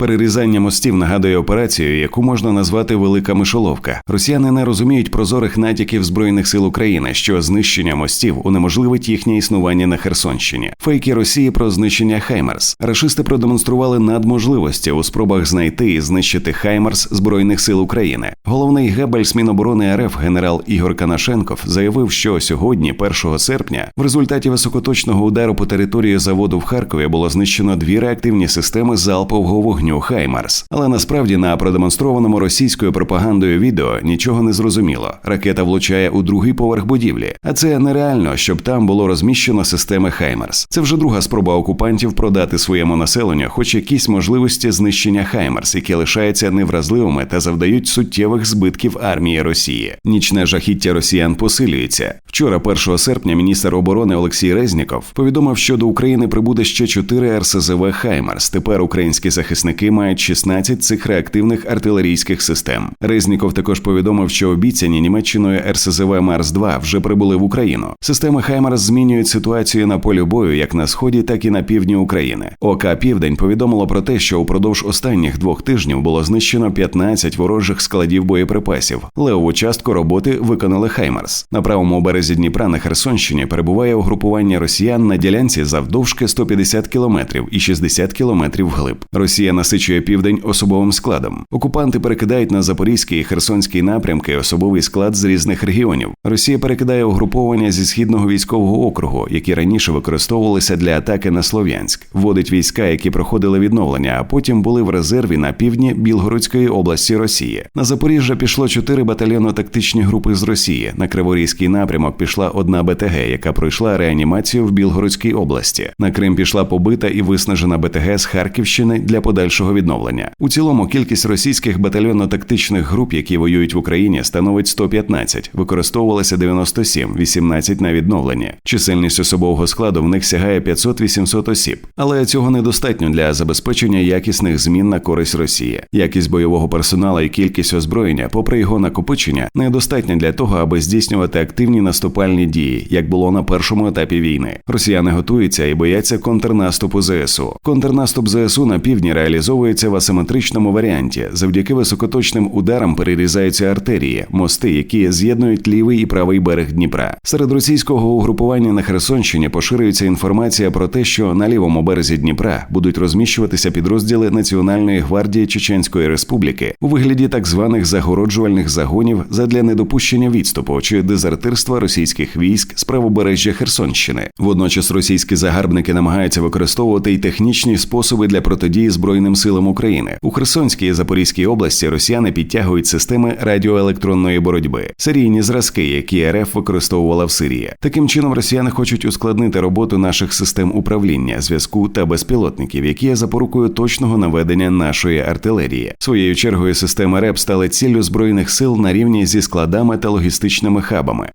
Перерізання мостів нагадує операцію, яку можна назвати велика мишоловка. Росіяни не розуміють прозорих натяків збройних сил України, що знищення мостів унеможливить їхнє існування на Херсонщині. Фейки Росії про знищення Хаймерс. Рашисти продемонстрували надможливості у спробах знайти і знищити Хаймерс збройних сил України. Головний Гебельс Міноборони РФ генерал Ігор Канашенков заявив, що сьогодні, 1 серпня, в результаті високоточного удару по території заводу в Харкові було знищено дві реактивні системи залпового вогню Хаймарс. Але насправді на продемонстрованому російською пропагандою відео нічого не зрозуміло. Ракета влучає у другий поверх будівлі, а це нереально, щоб там було розміщено системи Хаймарс. Це вже друга спроба окупантів продати своєму населенню, хоч якісь можливості знищення Хаймарс, які лишаються невразливими та завдають суттєвих збитків армії Росії. Нічне жахіття росіян посилюється. Вчора, 1 серпня, міністр оборони Олексій Резніков повідомив, що до України прибуде ще 4 РСЗВ Хаймарс. Тепер українські захисники мають 16 цих реактивних артилерійських систем. Резніков також повідомив, що обіцяні Німеччиною РСЗВ Марс 2 вже прибули в Україну. Системи Хаймарс змінюють ситуацію на полі бою як на сході, так і на півдні України. ОК Південь повідомило про те, що упродовж останніх двох тижнів було знищено 15 ворожих складів боєприпасів. Левову частку роботи виконали Хаймарс. На правому березі Дніпра на Херсонщині перебуває угрупування росіян на ділянці завдовжки 150 кілометрів і 60 кілометрів вглиб. Росія насичує південь особовим складом. Окупанти перекидають на Запорізький і Херсонський напрямки особовий склад з різних регіонів. Росія перекидає угруповання зі східного військового округу, які раніше використовувалися для атаки на Слов'янськ, вводить війська, які проходили відновлення, а потім були в резерві на півдні Білгородської області Росії. На Запоріжжя пішло чотири батальйонно-тактичні групи з Росії. На Криворізький напрямок пішла одна БТГ, яка пройшла реанімацію в Білгородській області. На Крим пішла побита і виснажена БТГ з Харківщини для подальшого відновлення. У цілому кількість російських батальйонно-тактичних груп, які воюють в Україні, становить 115, використовувалося 97, 18 на відновлення. Чисельність особового складу в них сягає 500-800 осіб, але цього недостатньо для забезпечення якісних змін на користь Росії. Якість бойового персоналу і кількість озброєння, попри його накопичення, недостатня для того, аби здійснювати активні наступальні дії, як було на першому етапі війни. Росіяни готуються і бояться контрнаступу ЗСУ. Контрнаступ ЗСУ на півдні реалізовується в асиметричному варіанті. Завдяки високоточним ударам перерізаються артерії, мости, які з'єднують лівий і правий берег Дніпра. Серед російського угрупування на Херсонщині поширюється інформація про те, що на лівому березі Дніпра будуть розміщуватися підрозділи Національної гвардії Чеченської Республіки у вигляді так званих загороджувальних загонів задля недопущення відступу чи дезертирства російських військ з правобережжя Херсонщини. Водночас російські загарбники намагаються використовувати й технічні способи для протидії збройним силам України у Херсонській і Запорізькій області. Росіяни підтягують системи радіоелектронної боротьби, серійні зразки, які РФ використовувала в Сирії. Таким чином росіяни хочуть ускладнити роботу наших систем управління, зв'язку та безпілотників, які є запорукою точного наведення нашої артилерії. Своєю чергою системи РЕП стали ціллю збройних сил на рівні зі складами та логістичними хабами.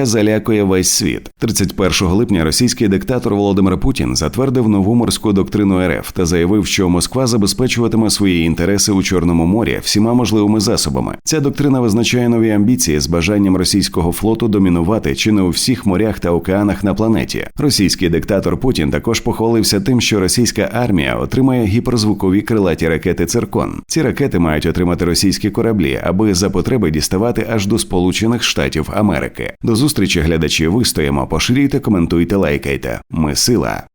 Росія залякує весь світ. 31 липня російський диктатор Володимир Путін затвердив нову морську доктрину РФ та заявив, що Москва забезпечуватиме свої інтереси у Чорному морі всіма можливими засобами. Ця доктрина визначає нові амбіції з бажанням російського флоту домінувати чи не у всіх морях та океанах на планеті. Російський диктатор Путін також похвалився тим, що російська армія отримає гіперзвукові крилаті ракети Циркон. Ці ракети мають отримати російські кораблі, аби за потреби діставати аж до Сполучених Штатів Америки. До зустрічі глядачі вистоїмо, поширюйте, коментуйте, лайкайте. Ми сила.